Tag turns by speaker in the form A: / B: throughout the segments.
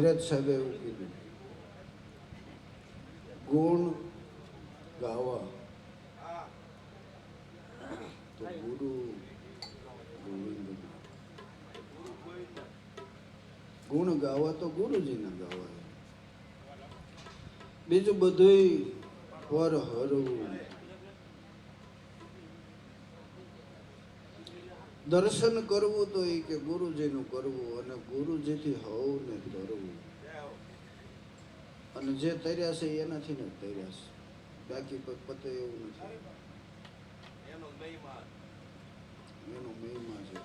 A: ધીરજ સાહેબે એવું કીધું. ગુણ ગાવા. તો ગુરુ ગુણ ગાવા તો ગુરુજીના ગાવા બીજું બધુંય પર હરવું દર્શન કરવું તો એ કે ગુરુજીનું કરવું અને ગુરુજીથી હવને ધરવું. અને જે તર્યા છે એનાથી ને તર્યા છે. બાકી કોઈ પતે એવું નથી.
B: એનો
A: એનો મહિમા છે.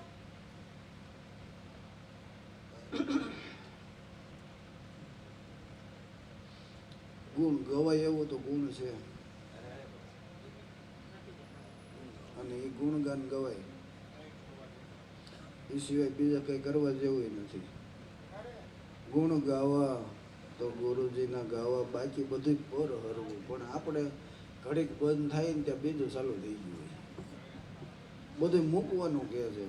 A: ગુણ ગવાય એવો તો ગુણ છે. અને એ ગુણગાન ગવાય. એ સિવાય બીજા કંઈ કરવા જેવું નથી. ગુણ ગાવા તો ગુરુજીના ગાવા, બાકી બધું પર હરવું. પણ આપણે ઘડીક બંધ થાય ને ત્યાં બીજું ચાલુ થઈ ગયું હોય. બધું મૂકવાનું કહે છે.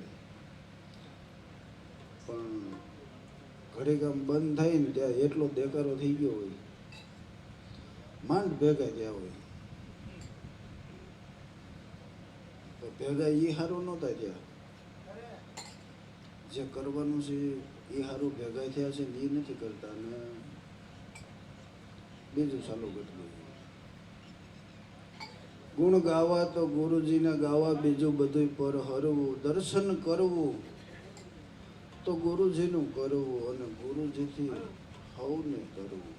A: પણ ઘડીક આમ બંધ થાય ને ત્યાં એટલો દેકારો થઈ ગયો હોય. માંડ ભેગા થયા હોય. તો ભેગા એ સારું નહોતા થયા. જે કરવાનું છે એ સારું ભેગા થયા છે એ નથી કરતા ને બીજું ચાલુ કરતું ગુણ ગાવા તો ગુરુજીને ગાવા, બીજું બધું પર હરવું. દર્શન કરવું તો ગુરુજીનું કરવું અને ગુરુજીથી હવને કરવું.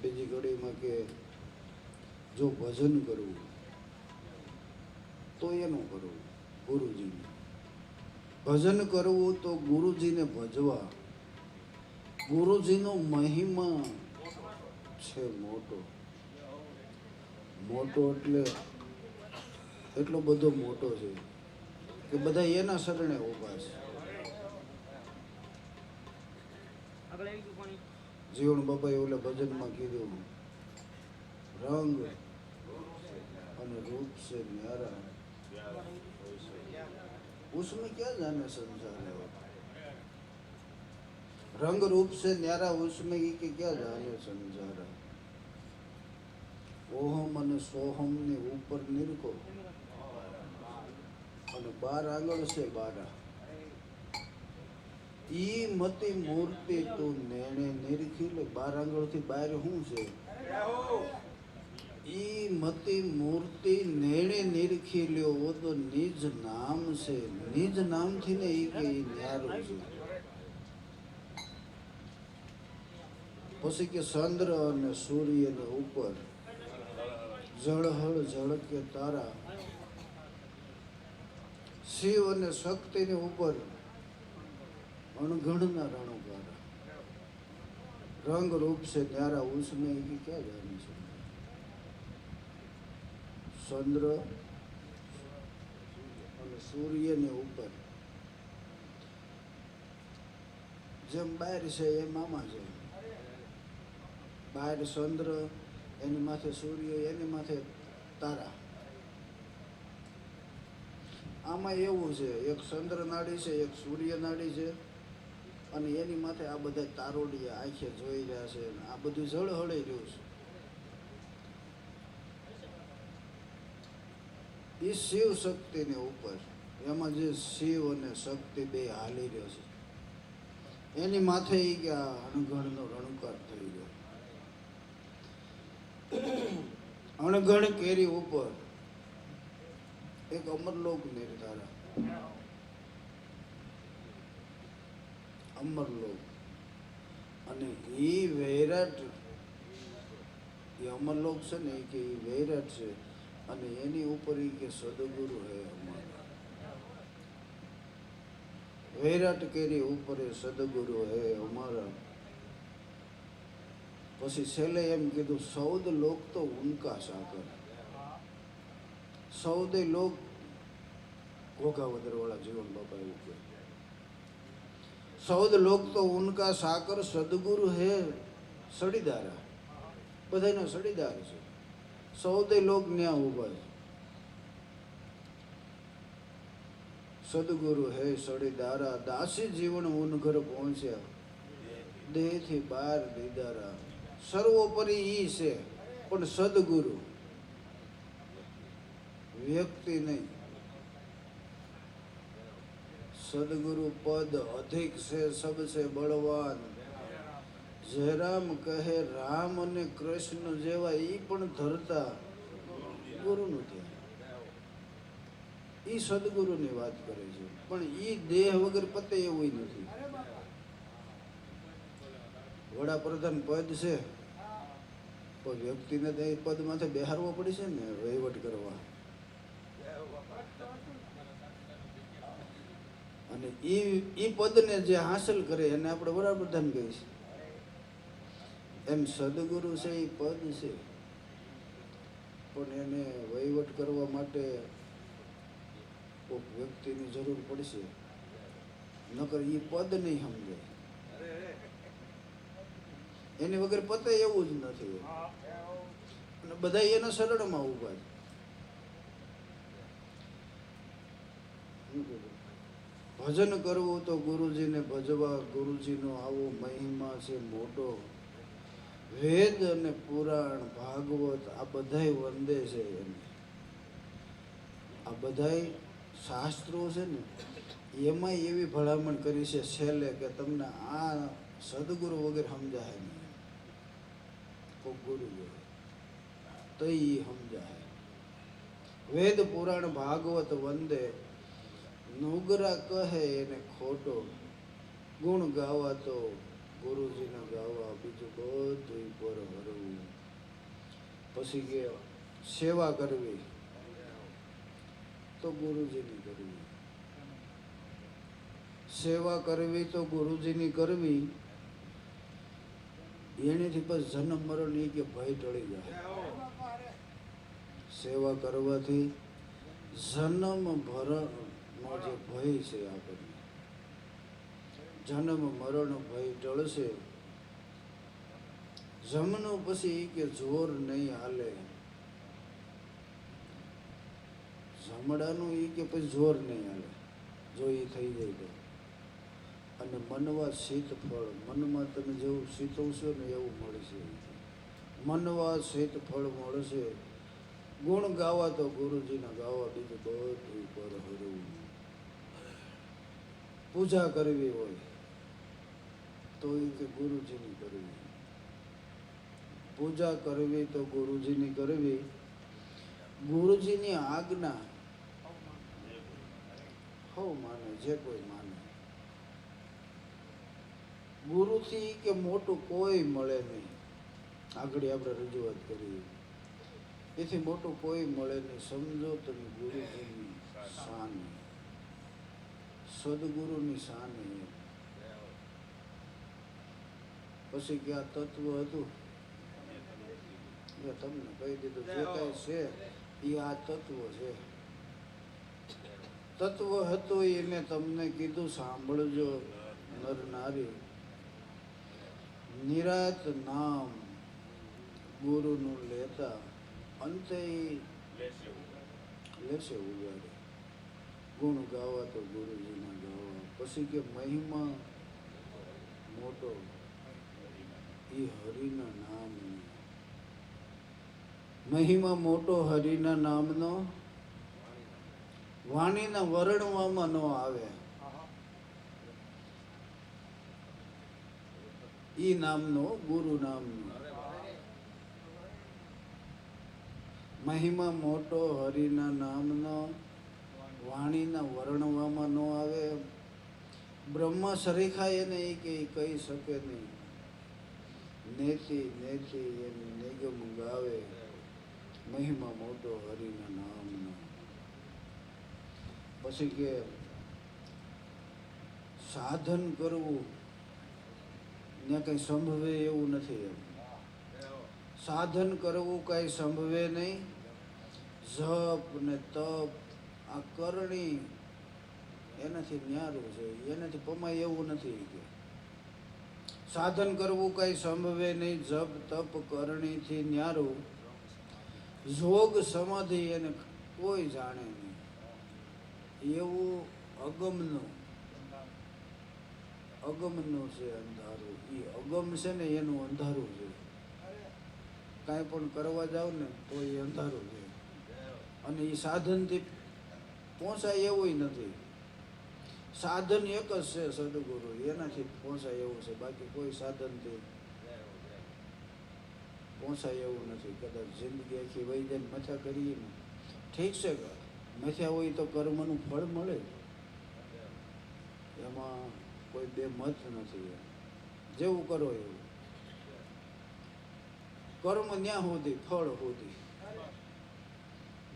A: બીજી ઘડીમાં કે જો ભજન કરવું, તો એનું કરવું ગુરુજીનું. ભજન કરવું તો ગુરુજીને ભજવા. ગુરુજીનો મહિમા છે મોટો. મોટો એટલે એટલો બધો મોટો છે કે બધા એના શરણે ઊભા છે. જીવન બાપાએ ઓલે ભજનમાં કીધું રંગ અને રૂપ છે ન્યારા. उसमें क्या जाने संसार है रंग रूप से न्यारा उसमें ही के क्या जाने संसार है ઓહમ અને સોહમ ને ઉપર નિરકો અને બાર આંગળ છે બારા ઈ મતી મૂર્તિ તું નેણે નિરખી લે બાર આંગળ થી બહાર શું છે ઈ મતિ મૂર્તિ નેણે નિરખી લ્યો તો નિજ નામ છે. નિજ નામથી ને ઈ કે ઈ છે. પછી કે ચંદ્ર અને સૂર્યને ઉપર જળહળ ઝળકે તારા. શિવ અને શક્તિની ઉપર અણઘણના રણોકારા રંગ રૂપ છે ત્યારે ઉષ્મે એ ક્યાં જાણી છે? ચંદ્ર અને સૂર્યની ઉપર. જેમ બહાર છે એમ આમાં છે. બહાર ચંદ્ર, એની માથે સૂર્ય, એની માથે તારા. આમાં એવું છે, એક ચંદ્ર નાડી છે, એક સૂર્ય નાડી છે, અને એની માથે આ બધા તારોડિયા આંખે જોઈ રહ્યા છે આ બધું જળ હળી રહ્યું છે. એ શિવ શક્તિની ઉપર. એમાં જે શિવ અને શક્તિ બે હાલી રહ્યો છે. એની માથે એ કે આ અણગણનો રણકાર થઈ ગયો. અણગણ કેરી ઉપર એક અમરલોક નિર્ધારા. અમરલોક. અને એ વૈરાટ એ અમરલોક છે ને કે એ વૈરાટ છે. અને એની ઉપર ઈ કે સદગુરુ હે અમારા. વૈરાટ કેરી ઉપર એ સદગુરુ હે અમારા. પછી છેલ્લે એમ કીધું, સૌદ લોક તો ઉનકા સાકર સૌદે લોક ઘોઘાવદર વાળા જીવન બાપા એવું કહે. સૌદ લોક તો ઉનકા સાકર સદગુરુ હે સડીદારા. બધાના સડીદાર છે. સૌદે લોક ન્યા ઊભા સદગુરુ હે સડી દારા, દાસી જીવન ઉન ઘર પહોંચ્યા. દેહથી બહાર દીદારા. સર્વોપરી ઈ છે, પણ સદગુરુ વ્યક્તિ નહીં. સદગુરુ પદ અધિક છે સબસે બળવાન. જયરામ કહે, રામ અને કૃષ્ણ જેવા એ પણ ધરતા ગુરુનું ધ્યાન. એ સદગુરુની વાત કરે છે, પણ એ દેહ વગર પતે એવું નથી. વડાપ્રધાન પદ છે પણ વ્યક્તિને તો એ પદ માથે બેહારવો પડે છે ને, વહીવટ કરવા. અને એ એ પદને જે હાંસલ કરે, એને આપણે વડાપ્રધાન કહીએ છીએ એમ સદગુરુ છે એ પદ છે. પણ એને વહીવટ કરવા માટે કોઈક વ્યક્તિની જરૂર પડશે. નકર એ પદ નહીં સમજે. એની વગર પતે એવું જ નથી. અને બધા એના શરણમાં ઊભા છે. ભજન કરવું તો ગુરુજીને ભજવા, ગુરુજીનો આવો મહિમા છે, મોટો. વેદ અને પુરાણ, ભાગવત, આ બધાય વંદે છે એને. આ બધાય શાસ્ત્રો છે ને એમાં એવી ભલામણ કરી છે છેલ્લે કે તમને આ સદગુરુ વગર સમજાય નહીં. કોઈ ગુરુ જોડે તો એ સમજાય. વેદ, પુરાણ, ભાગવત, વંદે નુગરા કહે એને ખોટો ગુણ ગાવા તો ગુરુજીના ગાવા બીજું બધું પર હરવું. પછી કે સેવા કરવી. તો ગુરુજીની કરવી. સેવા કરવી તો ગુરુજીની કરવી. એનેથી પછી જન્મ મરણ એ કે ભય ટળી જાય. સેવા કરવાથી જન્મ ભરણનો જે ભય છે આપણને. જન્મ મરણ ભય ટળશે. જમનો પછી કે જોર નહીં હાલે. જમડાનું એ કે પછી જોર નહીં હાલે. જો એ થઈ જાય તો. અને મનવા શીત ફળ. મનમાં તમે જેવું શીતવશો ને એવું મળશે મનવા શીત ફળ મળશે. ગુણ ગાવા તો ગુરુજીના ગાવા બીજું બધું પર હરવું. પૂજા કરવી હોય. તો એ કે ગુરુજીની કરવી. પૂજા કરવી તો ગુરુજીની કરવી. ગુરુજીની આજ્ઞા હો માને, જે કોઈ માને. ગુરુથી કે મોટું કોઈ મળે નહીં. આગળ આપણે રજૂઆત કરી એથી મોટું કોઈ મળે નહીં. સમજો તમે ગુરુજીની શાન સદગુરુની શાન પછી કે આ તત્વ હતું. તમને કહી દીધું, જે કઈ છે, એ આ તત્વ છે. તત્વ હતું એને તમને કીધું, સાંભળજો, નર નારી. નિરાત નામ ગુરુનું લેતા અંતે લેશે ઉગાડે. ગુણ ગાવા તો ગુરુજીના ગાવા. પછી કે મહિમા મોટો એ હરિના નામનો. મહિમા મોટો હરિના નામનો. વાણીના વર્ણવામાં ન આવે. ઈ નામનો ગુરુ નામનો. મહિમા મોટો હરિના નામનો. વાણીના વર્ણવામાં ન આવે. બ્રહ્મા સરીખા એને એ કે કહી શકે નહીં. નેતિ નેતિ એની નિગમ ગાવે મહિમા મોટો હરિના નામનો. પછી કે સાધન કરવું ને કંઈ સંભવે એવું નથી એમ. સાધન કરવું કાંઈ સંભવે નહીં. જપ ને તપ, આ કરણી એનાથી ન્યારું છે, એનાથી પમાય એવું નથી કે. સાધન કરવું કાંઈ સંભવે નહીં. જપ, તપ કરણીથી ન્યારું. જોગ સમાધિ એને કોઈ જાણે નહીં. એવું અગમનું અગમનું છે અંધારું. એ અગમ છે ને એનું અંધારું છે. કાંઈ પણ કરવા જાવ ને તો એ અંધારું છે. અને એ સાધનથી પહોંચાય એવું નથી. સાધન એક જ છે સદગુરુ. એનાથી પહોંચાય એવું છે. બાકી કોઈ સાધનથી પહોંચાય એવું નથી. કદાચ જિંદગી આખી વહી જાય મથા કરીએ ને. ઠીક છે મથ્યા હોય તો કર્મનું ફળ મળે. એમાં કોઈ બે મત નથી. જેવું કરો એવું. કર્મ ન્યા સુધી, ફળ સુધી.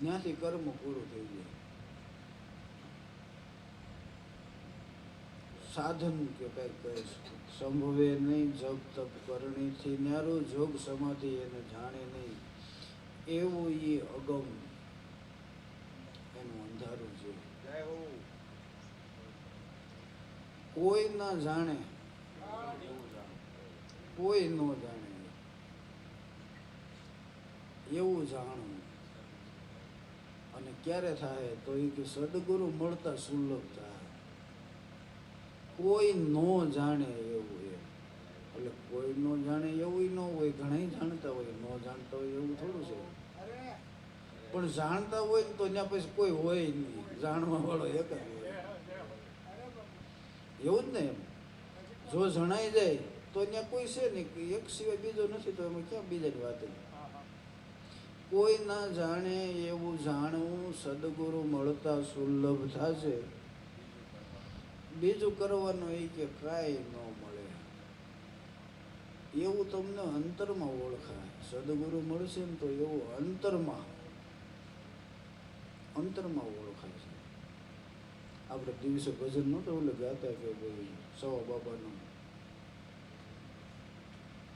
A: ત્યાંથી કર્મ પૂરું થઈ જાય. સાધન કે કંઈક કહે સંભવે નહીં જપ તપ કરણીથી ન્યારું જોગ સમાધિ એને જાણે નહીં. એવું એ અગમ એનું અંધારું છે. કોઈ ના જાણ. કોઈ ન જાણે. એવું જાણવું. અને ક્યારે થાય? તો એ કે સદગુરુ મળતા સુલભ થાય. કોઈ ન જાણે એવું એમ એટલે કોઈ ન જાણે એવું ન હોય ઘણા જાણતા હોય, ન જાણતા હોય એવું થોડું છે. પણ જાણતા હોય તો ત્યાં પછી કોઈ હોય નહીં. જાણવા વાળો એક જ એવું જ ને એમ. જો જણાઈ જાય, તો ત્યાં કોઈ છે નહીં. એક સિવાય બીજો નથી, તો એમાં ક્યાં બીજાની વાત? કોઈ ના જાણે એવું જાણવું, સદગુરુ મળતા સુલભ થશે. બીજું કરવાનું એ કે કાંઈ ન મળે. એવું તમને અંતરમાં ઓળખાય. સદગુરુ મળશે ને તો એવું અંતરમાં અંતરમાં ઓળખાય છે. આપણે દિવસે ભજન નહોતું, એટલે ગાતા કે ભાઈ સવા બાબાનું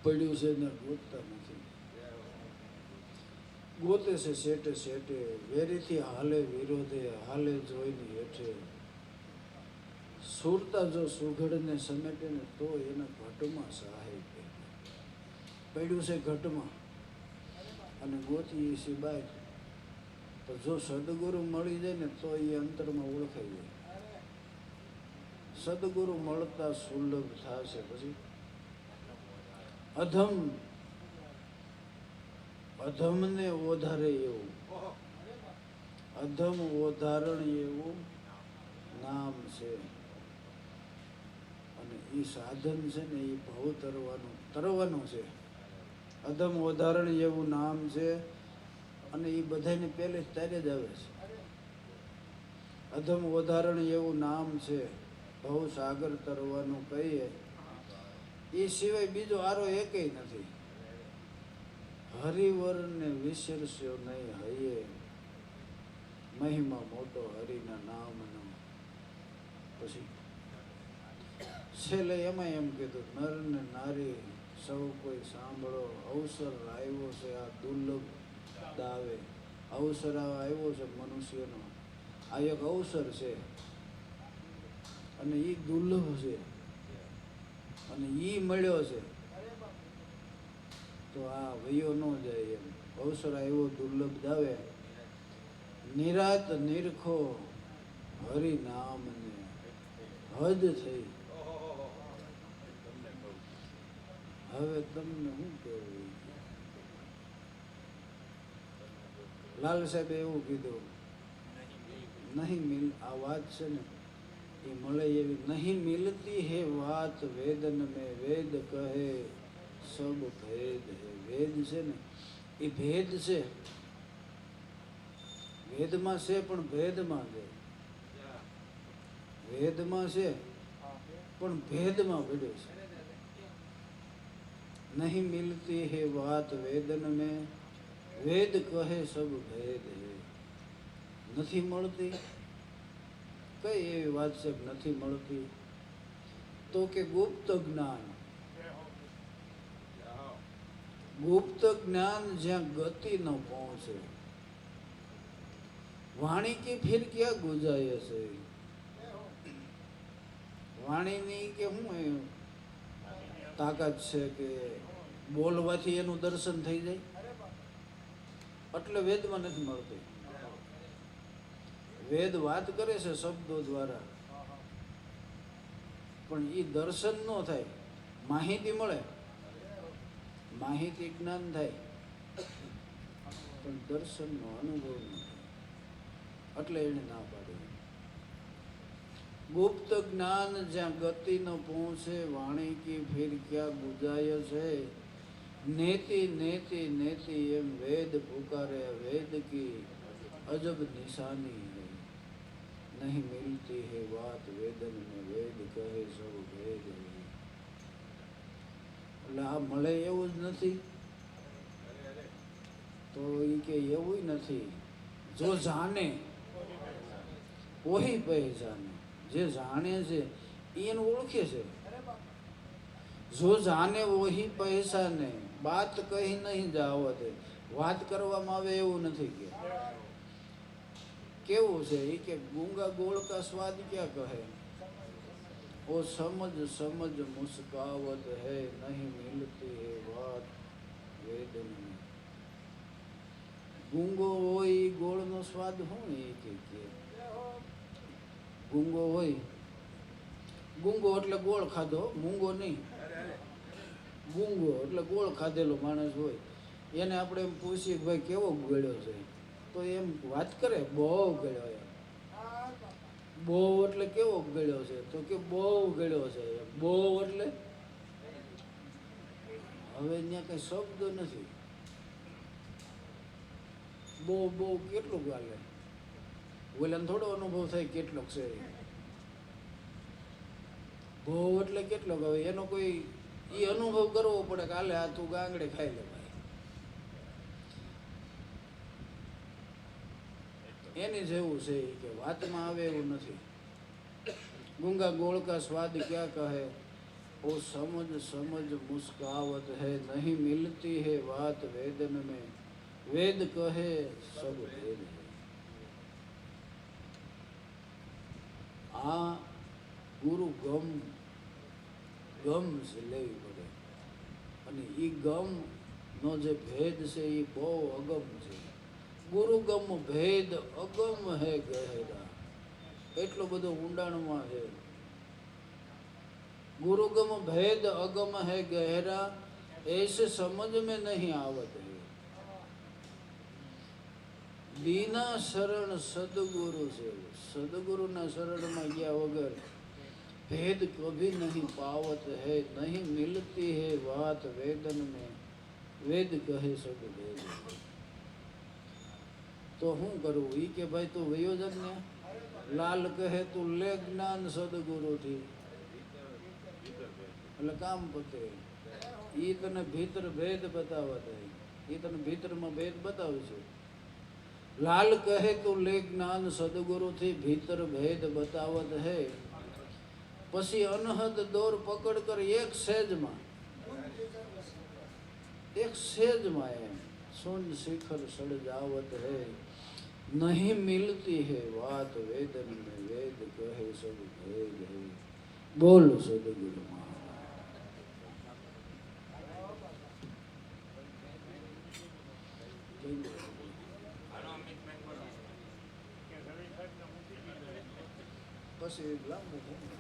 A: પડ્યું છે ને ગોતતા નથી. ગોતે છે, શેટે શેટે, વેરીથી હાલે વિરોધે, હાલે જોઈને હેઠે. સુરતા જો સુઘડને સમેટે ને તો એના ઘટમાં સહાય. પડ્યું છે ઘટમાં અને ગોતી સિવાય તો જો સદગુરુ મળી જાય ને તો એ અંતરમાં ઓળખાઈ જાય. સદગુરુ મળતા સુલભ થશે પછી? અધમ. અધમને ઓધારે એવું. અધમ ઓધારણ એવું નામ છે. એ સાધન છે ને એ ભવ તરવાનું તરવાનું છે. અધમ વધારણ એવું નામ છે અને એ બધાને પહેલે જ ત્યારે જ આવે છે. અધમ વધારણ એવું નામ છે, ભવ સાગર તરવાનું કહીએ. એ સિવાય બીજો આરો એકેય નથી. હરિવરને વિસરશો નહીં હૈયે. મહિમા મોટો હરિના નામનો. પછી છેલ્લે એમાં એમ કીધું, નર ને નારી, સૌ કોઈ સાંભળો, અવસર આવ્યો છે આ દુર્લભ દાવે. અવસર આવ્યો છે મનુષ્યનો. આ એક અવસર છે અને એ દુર્લભ છે. અને એ મળ્યો છે. તો આ વયો ન જાય એમ. અવસર આવ્યો, દુર્લભ દાવે. નિરાત નિરખો હરિ નામને. હદ થઈ
B: તમને કહું
A: હવે તમને શું કહેવું લાલ સાહેબે એવું કીધું નહીં મિલ આ વાત છે ને એ મળે એવી નહીં મિલતી હે વાત વેદન મેં વેદ કહે સબ ભેદ હે વેદ છે ને એ ભેદ છે વેદમાં છે પણ ભેદમાં છે વેદમાં છે પણ ભેદમાં પડ્યો છે નહીં મિલતી હે વાત વેદન મેં વેદ કહે સબ ભેદ હે નથી મળતી કઈ એવી વાત છે કે નથી મળતી તો કે ગુપ્ત જ્ઞાન ગુપ્ત જ્ઞાન જ્યાં ગતિ ન પહોંચે વાણી की फिर क्या गुजारिश है વાણીની કે શું એ તાકાત છે કે બોલવાથી એનું દર્શન થઈ જાય. એટલે વેદમાં નથી મળતું. વેદ વાત કરે છે શબ્દો દ્વારા. પણ એ દર્શન ન થાય. માહિતી મળે. માહિતી જ્ઞાન થાય. પણ દર્શનનો અનુભવ ન એટલે એને ના પાડી. गुप्त ज्ञान जहाँ गति न पहुँचे, वाणी की फिर क्या गुजायस है? नेति नेति नेति, एम वेद पुकारे वेद की अजब निशानी है। नहीं मिलती है बात वेदन में, वेद कहे सब वेद है। लाभ मले एवं नहीं तो ये के यू जो जाने, वही पहचाने। જે જાણે છે એ એને ઓળખે છે. જો જાને વહી પહેચાને બાત કહી નહીં જાવત, વાત કરવામાં આવે એવું નથી કે. કેવું છે એ કે ગુંગા ગોળ કા સ્વાદ ક્યાં કહે? ઓ સમજ સમજ મુસ્કાવત હૈ, નહીં મિલતી હૈ વાત વેદન. में ગુંગો હોય ઈ ગોળનો સ્વાદ શું એ કે કે ગુંગો હોય. ગુંગો એટલે ગોળ ખાધો, મૂંગો નહીં. ગુંગો એટલે ગોળ ખાધેલો માણસ હોય. એને આપણે એમ પૂછીએ કે ભાઈ કેવો ગળ્યો છે? તો એમ વાત કરે, બહુ ગળ્યો એમ. બહુ એટલે કેવો ગળ્યો છે? તો કે બહુ ગળ્યો છે બહુ એટલે? હવે અહીંયા કઈ શબ્દ નથી. બહુ બહુ કેટલું ગાલે? વલણ થોડો અનુભવ થાય કેટલોક છે ભો એટલે કેટલોક હવે એનો કોઈ એ અનુભવ કરવો પડે કે હાલે આ તું ગાંગડે ખાઈ લે ભાઈ એની જેવું છે કે વાતમાં આવે એવું નથી ગુંગા ગોળ કા સ્વાદ ક્યાં કહે ઓ સમજ સમજ મુસ્કાવત હે નહીં મિલતી હે વાત વેદન મેં વેદ કહે સબ વેદ હે આ ગુરુ ગમ ગમ છે લેવી પડે. અને એ ગમનો જે ભેદ છે એ બહુ અગમ છે. ગુરુ ગમ ભેદ અગમ હે ગહેરા. એટલો બધો ઊંડાણમાં છે. ગુરુગમ ભેદ અગમ હે ગહેરા, એસ સમજ મેં નહીં આવત. બીના શરણ સદગુરુ છે. સદગુરુના શરણમાં ગયા વગર ભેદ કભી નહીં પાવત હે, નહીં મિલતી હે વાત વેદન મેં વેદ કહે સદ ભેદ તો શું કરું? એ કે ભાઈ તું વયોજન ને લાલ કહે તું લે જ્ઞાન સદગુરુથી. એટલે કામ પતે. એ તને ભીતર ભેદ બતાવવા થાય એ તને ભીતરમાં ભેદ બતાવે છે લાલ કહે તો લે જ્ઞાન સદગુરુથી ભીતર ભેદ બતાવત હે. પછી અનહદ દોર પકડ કર એક સેજમાં. એક સેજમાં એમ. સુન શિખર સડ જાવત હે. નહીં મિલતી હે વાત વેદન વેદ કહે સદ ભેદ હે. બોલ સદગુરુ મહારાજ જય ગુરુ. પછી લાંબુ થયું.